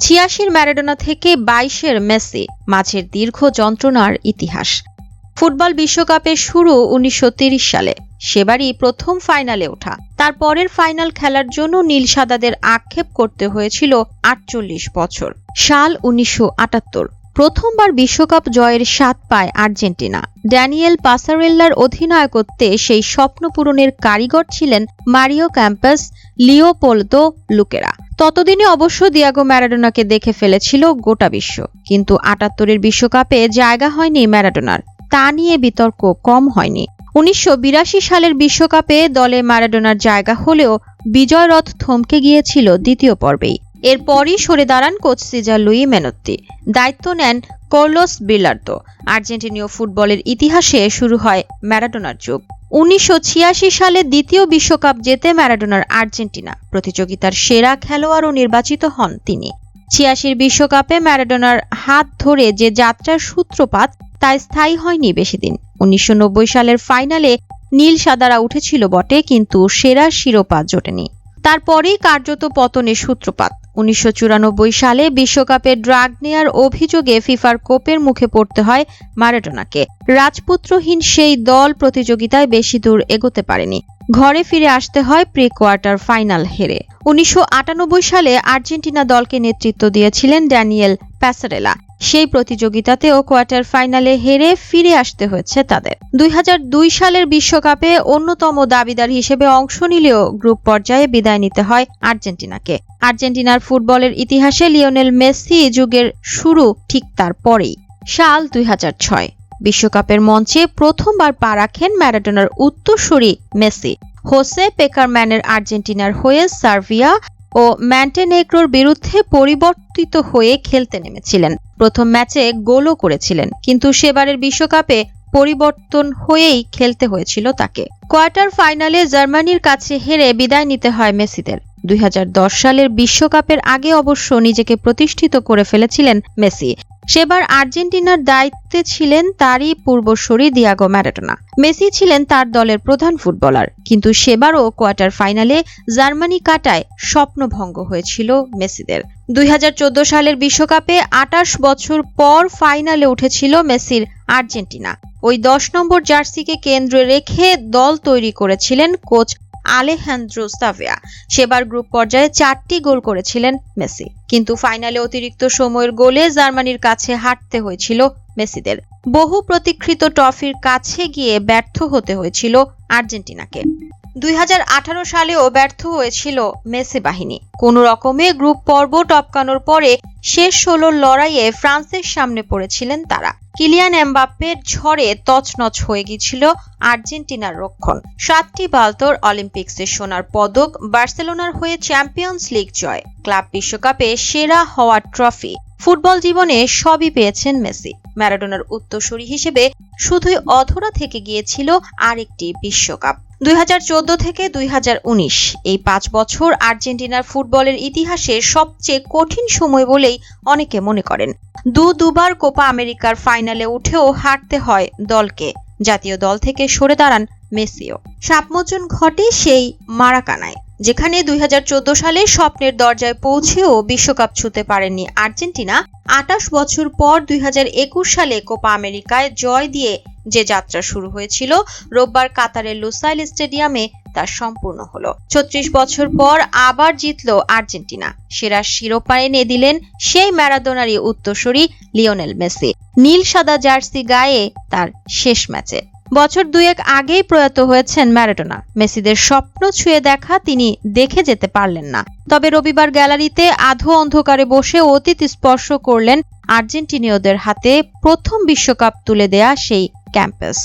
ছিয়াশির Maradona থেকে বাইশের Messi, মাঝের দীর্ঘ যন্ত্রণার ইতিহাস। ফুটবল বিশ্বকাপের শুরু উনিশশো সালে। সেবারই প্রথম ফাইনালে ওঠা। তার পরের ফাইনাল খেলার জন্য নীল সাদাদের আক্ষেপ করতে হয়েছিল আটচল্লিশ বছর। সাল উনিশশো আটাত্তর। প্রথমবার বিশ্বকাপ জয়ের স্বাদ পায় আর্জেন্টিনা। ড্যানিয়েল পাসারেল্লার অধিনায়কত্বে সেই স্বপ্ন পূরণের কারিগর ছিলেন মারিও ক্যাম্পাস, লিওপোলদো লুকেরা। ততদিনে অবশ্য দিয়াগো ম্যারাডোনাকে দেখে ফেলেছিল গোটা বিশ্ব। কিন্তু আটাত্তরের বিশ্বকাপে জায়গা হয়নি ম্যারাডোনার। তা নিয়ে বিতর্ক কম হয়নি। উনিশশো বিরাশি সালের বিশ্বকাপে দলে ম্যারাডোনার জায়গা হলেও বিজয়রথ থমকে গিয়েছিল দ্বিতীয় পর্বেই। এরপরই সরে দাঁড়ান কোচ সিজার লুই মেনত্তি। দায়িত্ব নেন কর্লোস বিলার্দো। আর্জেন্টিনীয় ফুটবলের ইতিহাসে শুরু হয় ম্যারাডোনার যুগ। উনিশশো ছিয়াশি সালে দ্বিতীয় বিশ্বকাপ জেতে ম্যারাডোনার আর্জেন্টিনা। প্রতিযোগিতার সেরা খেলোয়াড়ও নির্বাচিত হন তিনি। ছিয়াশির বিশ্বকাপে ম্যারাডোনার হাত ধরে যে যাত্রার সূত্রপাত, তা স্থায়ী হয়নি বেশি দিন উনিশশো সালের ফাইনালে নীল সাদারা উঠেছিল বটে, কিন্তু সেরা শিরোপা জোটেনি। তারপরেই কার্যত পতনের সূত্রপাত। উনিশশো চুরানব্বই সালে বিশ্বকাপে ড্রাগ নেয়ার অভিযোগে ফিফার কোপের মুখে পড়তে হয় ম্যারাডোনাকে রাজপুত্রহীন সেই দল প্রতিযোগিতায় বেশি দূর এগোতে পারেনি। ঘরে ফিরে আসতে হয় প্রি কোয়ার্টার ফাইনাল হেরে। উনিশশো আটানব্বই সালে আর্জেন্টিনা দলকে নেতৃত্ব দিয়েছিলেন ড্যানিয়েল প্যাসারেলা। সেই প্রতিযোগিতাতেও কোয়ার্টার ফাইনালে হেরে ফিরে আসতে হয়েছে তাদের। দুই সালের বিশ্বকাপে অন্যতম দাবিদার হিসেবে অংশ নিলেও গ্রুপ পর্যায়ে বিদায় নিতে হয় আর্জেন্টিনাকে। আর্জেন্টিনার ফুটবলের ইতিহাসে লিওনেল মেসি যুগের শুরু ঠিক তার পরেই, সাল দুই বিশ্বকাপের মঞ্চে প্রথমবার পা রাখেন ম্যারাডোনার উত্তরসূরি মেসি। হোসে পেকারম্যানের আর্জেন্টিনার হয়ে সার্ভিয়া ও ম্যান্টেনেগ্রোর বিরুদ্ধে পরিবর্তিত হয়ে খেলতে নেমেছিলেন। প্রথম ম্যাচে গোলও করেছিলেন, কিন্তু সেবারের বিশ্বকাপে পরিবর্তন হয়েই খেলতে হয়েছিল তাকে। কোয়ার্টার ফাইনালে জার্মানির কাছে হেরে বিদায় নিতে হয় মেসিদের। দুই হাজার দশ সালের বিশ্বকাপের আগে অবশ্য নিজেকে প্রতিষ্ঠিত করে ফেলেছিলেন মেসি। সেবার আর্জেন্টিনার দায়িত্বে ছিলেন তারই পূর্বসূরি দিয়াগো ম্যারাডোনা। মেসি ছিলেন তার দলের প্রধান ফুটবলার, কিন্তু সেবারও কোয়ার্টার ফাইনালে জার্মানি কাটায় স্বপ্নভঙ্গ হয়েছিল মেসিদের। দুই হাজার চোদ্দ সালের বিশ্বকাপে আটাশ বছর পর ফাইনালে উঠেছিল মেসির আর্জেন্টিনা। ওই দশ নম্বর জার্সিকে কেন্দ্রে রেখে দল তৈরি করেছিলেন কোচ আলেহান্দ্রো সাভিয়া। সেবার গ্রুপ পর্যায়ে চারটি গোল করেছিলেন মেসি। কিন্তু ফাইনালে অতিরিক্ত সময়ের গোলে জার্মানির কাছে হাঁটতে হয়েছিল মেসিদের। বহু প্রতীক্ষিত ট্রফির কাছে গিয়ে ব্যর্থ হতে হয়েছিল আর্জেন্টিনাকে। দুই হাজার আঠারো সালেও ব্যর্থ হয়েছিল মেসি বাহিনী। কোন রকমে গ্রুপ পর্ব টপকানোর পরে শেষ ষোলোর লড়াইয়ে ফ্রান্সের সামনে পড়েছিলেন তারা। কিলিয়ান এমবাপ্পের ঝড়ে তছনছ হয়ে গিয়েছিল আর্জেন্টিনার রক্ষণ। সাতটি বালতোর অলিম্পিক্সের সোনার পদক, বার্সেলোনার হয়ে চ্যাম্পিয়ন্স লিগ জয়, ক্লাব বিশ্বকাপে সেরা হওয়ার ট্রফি। ফুটবল জীবনে সবই পেয়েছেন মেসি। ম্যারাডোনার উত্তরসূরি হিসেবে শুধুই অধরা থেকে গিয়েছিল আরেকটি বিশ্বকাপ। দুই হাজার চোদ্দ থেকে দুই হাজার উনিশ, এই পাঁচ বছর আর্জেন্টিনার ফুটবলের ইতিহাসে সবচেয়ে কঠিন সময় বলেই অনেকে মনে করেন। দু দুবার কোপা আমেরিকার ফাইনালে উঠেও হারতে হয় দলকে। জাতীয় দল থেকে সরে দাঁড়ান মেসিও। সাপমোচন ঘটে সেই মারাকানায়, যেখানে দুই হাজার চোদ্দ সালে স্বপ্নের দরজায় পৌঁছেও বিশ্বকাপ ছুতে পারেননি আর্জেন্টিনা। আটাশ বছর পর দুই সালে কোপা আমেরিকায় জয় দিয়ে যে যাত্রা শুরু হয়েছিল, রোববার কাতারের লুসাইল স্টেডিয়ামে তা সম্পূর্ণ হলো। ছত্রিশ বছর পর আবার জিতল আর্জেন্টিনা। সেরা শিরোপা এনে দিলেন সেই ম্যারাদোনারই উত্তরসূরি লিওনেল মেসি। নীল সাদা জার্সি গায়ে তার শেষ ম্যাচে। বছর দুয়েক আগেই প্রয়াত হয়েছেন ম্যারাডোনা। মেসিদের স্বপ্ন ছুঁয়ে দেখা তিনি দেখে যেতে পারলেন না। তবে রবিবার গ্যালারিতে আধো অন্ধকারে বসে অতীত স্পর্শ করলেন আর্জেন্টিনীয়দের হাতে প্রথম বিশ্বকাপ তুলে দেয়া সেই ক্যাম্পাস।